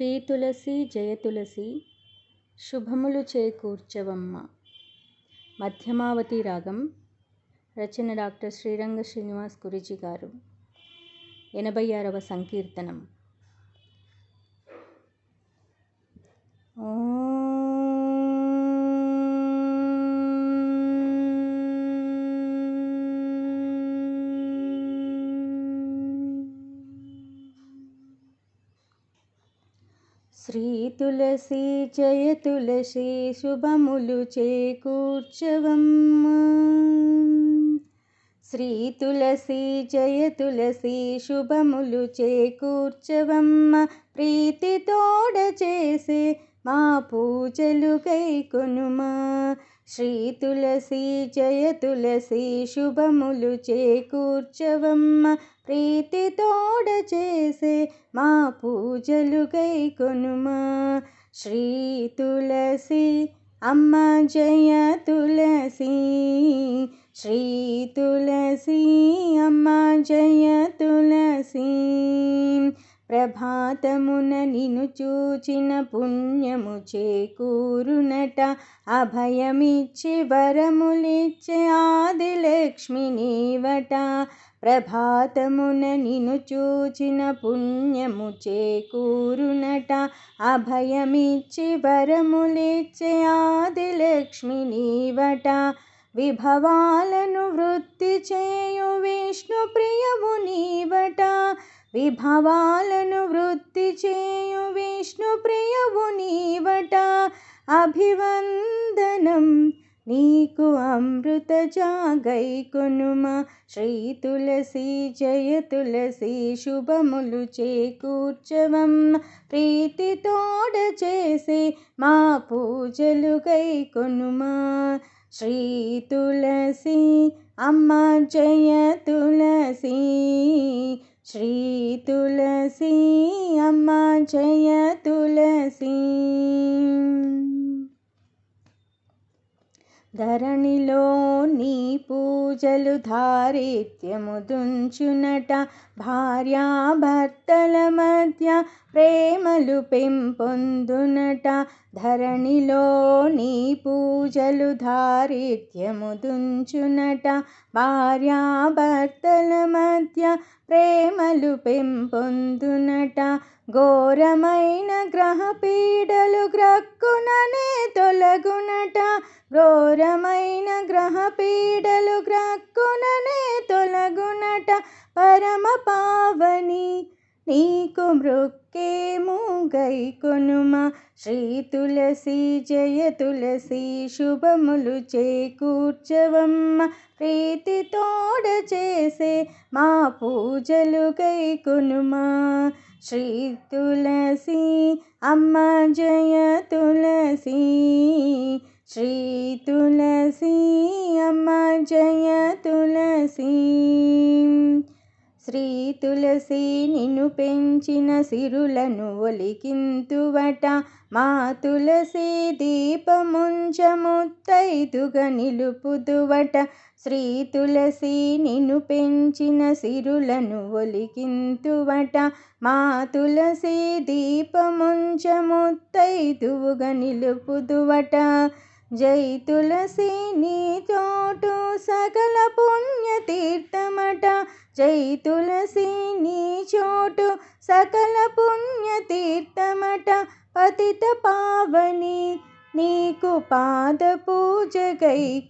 శ్రీ తులసి జయ తులసి శుభములు చేకూర్చవమ్మ. మధ్యమావతి రాగం రచన డాక్టర్ శ్రీరంగ శ్రీనివాస్ గురుజీ గారు. ఎనభై ఆరవ సంకీర్తనం. శ్రీ తులసి జయ తులసి శుభములు చేకూర్చవమ్మ. శ్రీ తులసి జయ తులసి శుభములు చేకూర్చవమ్మ. ప్రీతి తోడ చేసే మా పూజలు కైకొనుమా శ్రీ తులసి జయ తులసి శుభములు చేకూర్చవమ్మ. ప్రీతి తోడ చేసే మా పూజలు కైకొనుమా శ్రీ తులసి అమ్మ జయ తులసి శ్రీ తులసి అమ్మ జయ తులసి. ప్రభాతమున నిను చూచిన పుణ్యము చేకూరునట. అభయమిచ్చి వరములిచ్చే ఆదిలక్ష్మి నీవట. ప్రభాతమున నిను చూచిన పుణ్యము చేకూరునట. అభయమిచ్చి వరములిచ్చే ఆదిలక్ష్మి నీవట. విభవాలను వృత్తి చేయు విష్ణు ప్రియము నీవట. విభవాలను వృత్తి చేయు విష్ణు ప్రియవు నీవట. అభివందనం నీకు అమృత జాగైకొనుమా శ్రీ తులసి జయ తులసి శుభములు చేకూర్చవం. ప్రీతి తోడ చేసి మా పూజలు గై శ్రీ తులసి అమ్మ జయ తులసి श्रीतुलसी अम्मा जय तुलसी। ధరణిలో నీ పూజలు ధారిత్యము దుంచునట భార్యాభర్తల మధ్య ప్రేమలు పెంపొందునట. ధరణిలో నీ పూజలు ధారిత్యము దుంచునట భార్యాభర్తల మధ్య ప్రేమలు పెంపొందునట. ఘోరమైన గ్రహపీడలు గ్రక్కుననే తొలగునట. ఘోరమైన గ్రహ పీడలు గ్రక్కుననే తొలగునట పరమ పావని. నీకు మృక్కేము గై కొనుమా. శ్రీ తులసి జయ తులసి శుభములు చేకూర్చవమ్మ. ప్రీతి తోడ చేసే మా పూజలు గై కొనుమా. శ్రీ తులసి అమ్మ జయ తులసి శ్రీ తులసి అమ్మ జయ తులసి. శ్రీ తులసి నిన్ను పెంచిన సిరులను ఒలికింతువట. మా తులసి దీపముంచముత్తైదుగా నిలుపుదువట. శ్రీ తులసి నిన్ను పెంచిన సిరులను ఒలికింతువట. మా తులసి దీపముంచముత్తైదువుగా నిలుపుదువట. జై తులసి నీ చోటు సకల పుణ్యతీర్థమట. జై తులసి నీ చోటు సకల పుణ్యతీర్థమట. పతిత పావని నీకు పాద పూజ గై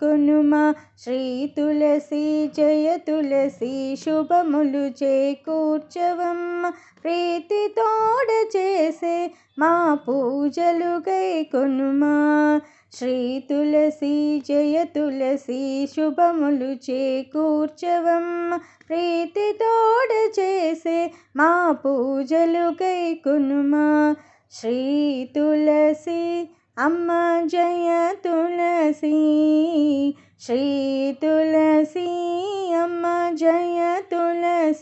శ్రీ తులసి జయ తులసి శుభములు చేకూర్చవమ్మ. ప్రీతి తోడ చేసే మా పూజలు గై శ్రీ తులసి జయ తులసి శుభములు చేకూర్చవమ్మ ప్రీతి తోడ చేసే మా పూజలు కైకునుమా. శ్రీ తులసి అమ్మ జయ తులసి శ్రీ తులసి అమ్మ జయ తులసి.